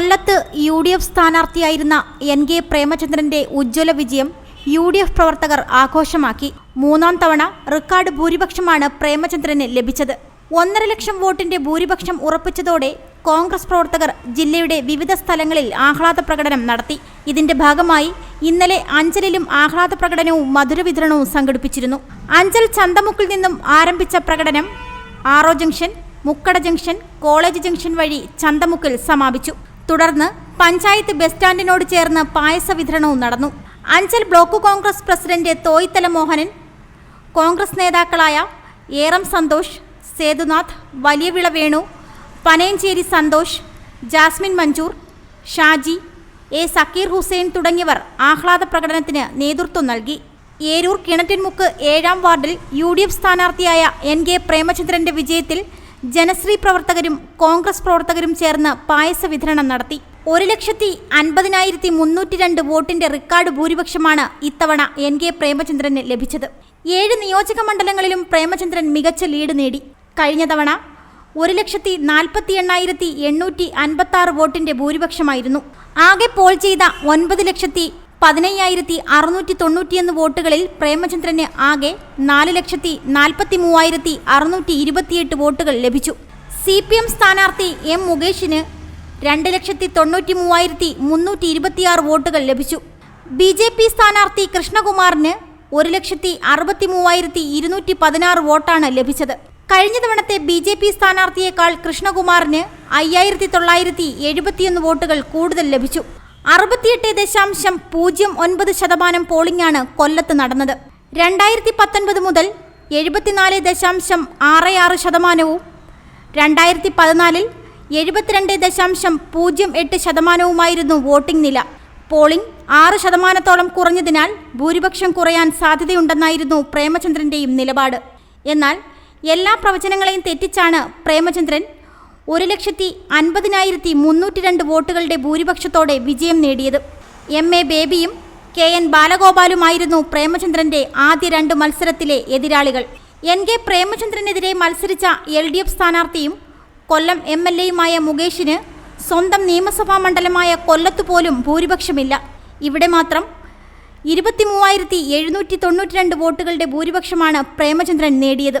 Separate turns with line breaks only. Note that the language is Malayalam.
കൊല്ലത്ത് യു ഡി എഫ് സ്ഥാനാർത്ഥിയായിരുന്ന എൻ കെ പ്രേമചന്ദ്രന്റെ ഉജ്ജ്വല വിജയം യു ഡി എഫ് പ്രവർത്തകർ ആഘോഷമാക്കി. മൂന്നാം തവണ റെക്കോർഡ് ഭൂരിപക്ഷമാണ് പ്രേമചന്ദ്രന് ലഭിച്ചത്. ഒന്നര ലക്ഷം വോട്ടിന്റെ ഭൂരിപക്ഷം ഉറപ്പിച്ചതോടെ കോൺഗ്രസ് പ്രവർത്തകർ ജില്ലയുടെ വിവിധ സ്ഥലങ്ങളിൽ ആഹ്ലാദ പ്രകടനം നടത്തി. ഇതിന്റെ ഭാഗമായി ഇന്നലെ അഞ്ചലിലും ആഹ്ലാദ പ്രകടനവും മധുര വിതരണവും സംഘടിപ്പിച്ചിരുന്നു. അഞ്ചൽ ചന്തമുക്കിൽ നിന്നും ആരംഭിച്ച പ്രകടനം ആറോ junction Mukkada junction college junction വഴി ചന്തമുക്കിൽ സമാപിച്ചു. തുടർന്ന് പഞ്ചായത്ത് ബസ് സ്റ്റാൻഡിനോട് ചേർന്ന് പായസ വിതരണവും നടന്നു. Anchal block Congress president Thoythala Mohanan Congress നേതാക്കളായ ഏറം സന്തോഷ് സേതുനാഥ് വലിയവിള വേണു പനയഞ്ചേരി സന്തോഷ് ജാസ്മിൻ മഞ്ചൂർ ഷാജി എ സക്കീർ ഹുസൈൻ തുടങ്ങിയവർ ആഹ്ലാദ പ്രകടനത്തിന് നേതൃത്വം നൽകി. ഏരൂർ കിണറ്റിൻമുക്ക് ഏഴാം വാർഡിൽ യു ഡി എഫ് സ്ഥാനാർത്ഥിയായ എൻ കെ പ്രേമചന്ദ്രന്റെ വിജയത്തിൽ ജനശ്രീ പ്രവർത്തകരും കോൺഗ്രസ് പ്രവർത്തകരും ചേർന്ന് പായസ വിതരണം നടത്തി. ഒരു ലക്ഷത്തി അൻപതിനായിരത്തി മുന്നൂറ്റി രണ്ട് വോട്ടിന്റെ റെക്കോർഡ് ഭൂരിപക്ഷമാണ് ഇത്തവണ എൻ കെ പ്രേമചന്ദ്രന് ലഭിച്ചത്. ഏഴ് നിയോജക മണ്ഡലങ്ങളിലും പ്രേമചന്ദ്രൻ മികച്ച ലീഡ് നേടി. കഴിഞ്ഞ തവണ ഒരു ലക്ഷത്തി നാൽപ്പത്തി എണ്ണായിരത്തി എണ്ണൂറ്റി അൻപത്തി ആറ് വോട്ടിന്റെ ഭൂരിപക്ഷമായിരുന്നു. ആകെ പോൾ ചെയ്ത ഒൻപത് ലക്ഷത്തി പതിനയ്യായിരത്തി അറുന്നൂറ്റി തൊണ്ണൂറ്റിയൊന്ന് വോട്ടുകളിൽ പ്രേമചന്ദ്രന് ആകെ നാല് ലക്ഷത്തി നാൽപ്പത്തി മൂവായിരത്തി അറുന്നൂറ്റി ഇരുപത്തിയെട്ട് വോട്ടുകൾ ലഭിച്ചു. സി പി എം സ്ഥാനാർത്ഥി എം മുകേഷിന് രണ്ട് ലക്ഷത്തി തൊണ്ണൂറ്റി മൂവായിരത്തി മുന്നൂറ്റി ഇരുപത്തിയാറ് വോട്ടുകൾ ലഭിച്ചു. ബി ജെ പി സ്ഥാനാർത്ഥി കൃഷ്ണകുമാറിന് ഒരു ലക്ഷത്തി അറുപത്തി മൂവായിരത്തി ഇരുന്നൂറ്റി പതിനാറ് വോട്ടാണ് ലഭിച്ചത്. കഴിഞ്ഞ തവണത്തെ ബി ജെ പി സ്ഥാനാർത്ഥിയേക്കാൾ കൃഷ്ണകുമാറിന് അയ്യായിരത്തി തൊള്ളായിരത്തി എഴുപത്തിയൊന്ന് വോട്ടുകൾ കൂടുതൽ ലഭിച്ചു. അറുപത്തിയെട്ട് ദശാംശം പൂജ്യം ഒൻപത് ശതമാനം പോളിംഗാണ് കൊല്ലത്ത് നടന്നത്. രണ്ടായിരത്തി പത്തൊൻപത് മുതൽ എഴുപത്തിനാല് ദശാംശം ആറ് ആറ് ശതമാനവും രണ്ടായിരത്തി പതിനാലിൽ എഴുപത്തിരണ്ട് ദശാംശം പൂജ്യം എട്ട് ശതമാനവുമായിരുന്നു വോട്ടിംഗ് നില. പോളിംഗ് ആറ് ശതമാനത്തോളം കുറഞ്ഞതിനാൽ ഭൂരിപക്ഷം കുറയാൻ സാധ്യതയുണ്ടെന്നായിരുന്നു പ്രേമചന്ദ്രന്റെയും നിലപാട്. എന്നാൽ എല്ലാ പ്രവചനങ്ങളെയും തെറ്റിച്ചാണ് പ്രേമചന്ദ്രൻ ഒരു ലക്ഷത്തി അൻപതിനായിരത്തി മുന്നൂറ്റി രണ്ട് വോട്ടുകളുടെ ഭൂരിപക്ഷത്തോടെ വിജയം നേടിയത്. എം. എ. ബേബിയും കെ. എൻ. ബാലഗോപാലുമായിരുന്നു പ്രേമചന്ദ്രന്റെ ആദ്യ രണ്ട് മത്സരത്തിലെ എതിരാളികൾ. എൻ. കെ. പ്രേമചന്ദ്രനെതിരെ മത്സരിച്ച എൽ. ഡി. എഫ്. സ്ഥാനാർത്ഥിയും കൊല്ലം എം. എൽ. എയുമായ മുകേഷിന് സ്വന്തം നിയമസഭാ മണ്ഡലമായ കൊല്ലത്ത് പോലും ഭൂരിപക്ഷമില്ല. ഇവിടെ മാത്രം ഇരുപത്തി മൂവായിരത്തി എഴുന്നൂറ്റി തൊണ്ണൂറ്റി രണ്ട് വോട്ടുകളുടെ ഭൂരിപക്ഷമാണ് പ്രേമചന്ദ്രൻ നേടിയത്.